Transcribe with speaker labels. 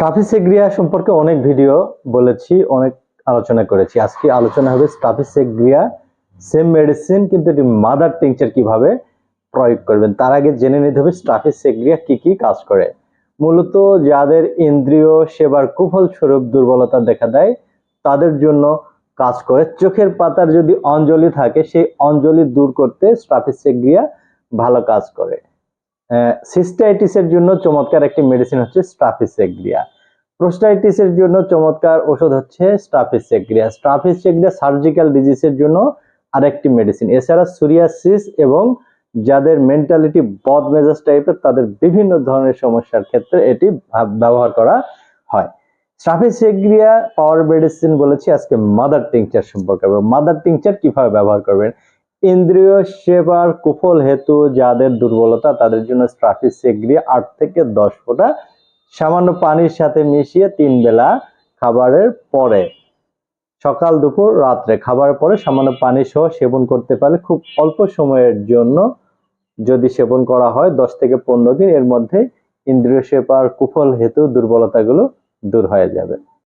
Speaker 1: স্টাফিসেগ্রিয়া সম্পর্কে অনেক ভিডিও বলেছি, অনেক আলোচনা করেছি। আজকে আলোচনা হবে স্টাফিসেগ্রিয়া সেম মেডিসিন, কিন্তু এটি মাদার টিংচার কীভাবে প্রয়োগ করবেন, তার আগে জেনে নিতে হবে স্টাফিসেগ্রিয়া কি কি কাজ করে। মূলত যাদের ইন্দ্রিয় সেবার কুফল স্বরূপ দুর্বলতা দেখা দেয়, তাদের জন্য কাজ করে। চোখের পাতার যদি অঞ্জলি থাকে, সেই অঞ্জলি দূর করতে স্টাফিসেগ্রিয়া ভালো কাজ করে। সিস্টাইটিসের জন্য চমৎকার একটি মেডিসিন হচ্ছে স্টাফিসেগ্রিয়া প্রোস্টাইটিসের জন্য চমৎকার ওষুধ হচ্ছে স্টাফিসেগ্রিয়া স্টাফিসেগ্রিয়া সার্জিক্যাল ডিজিজের জন্য আরেকটি মেডিসিন এছাড়া সুরিয়াসিস এবং যাদের মেন্টালিটি বদ মেজাজ টাইপের তাদের বিভিন্ন ধরনের সমস্যার ক্ষেত্রে এটি ব্যবহার করা হয়। স্টাফিসেগ্রিয়া পাওয়ার মেডিসিন বলেছি আজকে মাদার টিংচার সম্পর্কে। মাদার টিংচার কীভাবে ব্যবহার করবেন? ইন্দ্রিয় সেবার কুফল হেতু যাদের দুর্বলতা, তাদের জন্য স্ট্রাফিসেগ্রিয়া আট থেকে দশ ফোঁটা। সামান্য পানির সাথে মিশিয়ে তিন বেলা খাবারের পরে, সকাল, দুপুর, রাত্রে খাবারের পরে সামান্য পানি সহ সেবন করতে পারলে খুব অল্প সময়ের জন্য যদি সেবন করা হয়, দশ থেকে পনেরো দিন, এর মধ্যে ইন্দ্রিয় সেবার কুফল হেতু দুর্বলতাগুলো দূর হয়ে যাবে।